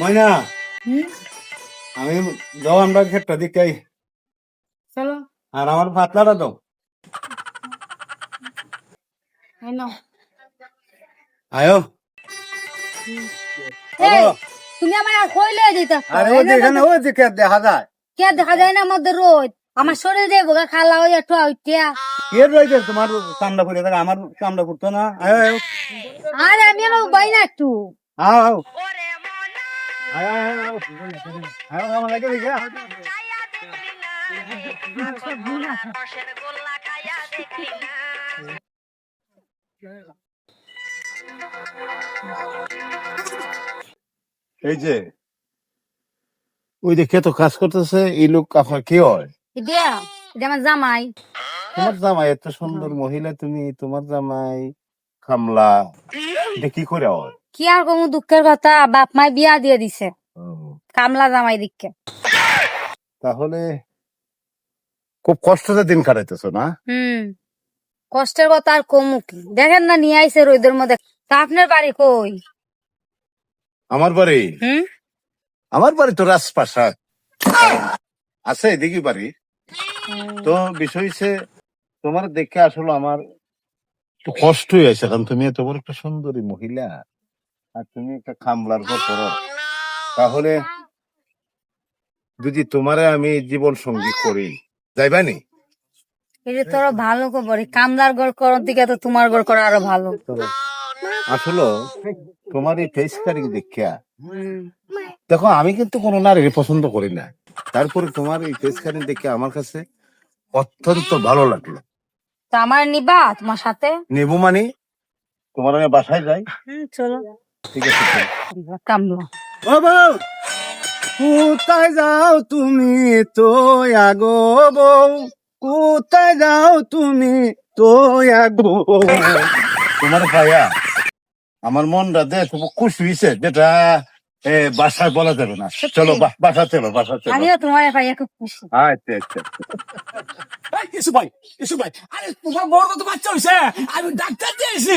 ময়না? আমি যাও আমরা ক্ষেতটা দিকাই চলো। আর আমার পাতলাটা দাও। আয়ো তুমি আমার দিতে আরে এখানে ওই যে ক্ষেত দেখা যায়। কে দেখা যায় না মধ্যে রোদ। আমার শরীরে বোকা খালা হয়ে একটু উঠিয়া কে রয়েছে তোমার কামড়া করে থাকে আমার কামড়া করতো না। আয়ো আয়ো। আরে আমি আর বাই একটু। আও। আয়ো আয়ো আয়ো আয়ো আমার লাগে দিকে এই যে ওই দেখে তো কাজ করতেছে এই লোক আপনার কি হয়? আমার জামাই। তোমার জামাই এত সুন্দর মহিলা তুমি তোমার জামাই কামলা এটা কি করে হয়? কি আর কোনো দুঃখের কথা? বাপ মাই বিয়া দিয়ে দিছে। কামলা জামাই দিকে তাহলে খুব কষ্টতে দিন কাটাইতেছো না? হুম। কষ্টের কথা আর কমু কি? দেখেন না নিয়ে আইসে রোদের মধ্যে। তা আপনার বাড়ি কই? আমার বাড়ি? হুম? আমার বাড়ি তো রাজপ্রাসাদ। আছে এদিকে বাড়ি। তো বিষয় হচ্ছে তোমার দেখে আসলে আমার কষ্টই আছে কারণ তুমি এত বড় একটা সুন্দরী মহিলা। আর তুমি একটা খামলার ঘর করো তাহলে যদি তোমারে আমি জীবন সঙ্গী করি যাইবানি এটা তোরা ভালো খবর কামলার ঘর করার দিকে তো তোমার ঘর করা আরও ভালো। আসলে তোমার এই ফেস কারিং দেখিয়া দেখো আমি কিন্তু কোনো নারীর পছন্দ করি না। তারপরে তোমার এই ফেস কারিং দেখে আমার কাছে অত্যন্ত ভালো লাগল। তা আমার নিবা তোমার সাথে? নেবু মানে? তোমার আমি বাসায় যাই। চলো। ঠিক আছে কোথায় যাও তুমি তো আগো বউ? কোথায় যাও তুমি তো আগো তোমার ভাইয়া আমার মনটা দে তোমার খুশি হয়েছে যেটা এ, বাসায় বলা যাবে না। চলো বাসা চলো বাসা চলো। আমিও তোমার ভাইয়া খুব খুশি। আচ্ছা আচ্ছা ইসু ভাই ইসু ভাই আরে তোমার বড় তো বাচ্চা হয়েছে আমি ডাক্তার দিয়েছি।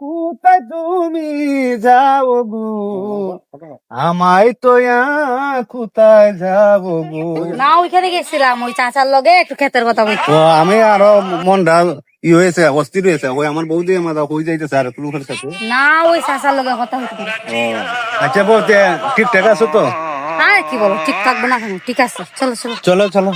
কোথায় তুমি যাও গো? আমায় তো কোথায় যাব গো? না ওইখানে গেছিলাম ওই চাচার লগে একটু ক্ষেতের কথা বলছি। আমি আরও মনটা ই হয়েছে অস্থির হয়েছে। ওই আমার বৌদি আমার হয়ে যাইতেছে আর লোকের সাথে? না ওই চাচার লগে কথা হইতে আচ্ছা বলতে ঠিকঠাক আছো তো? হ্যাঁ কি বলো ঠিক থাকব না ঠিক আছে চলো চলো। চলো চলো।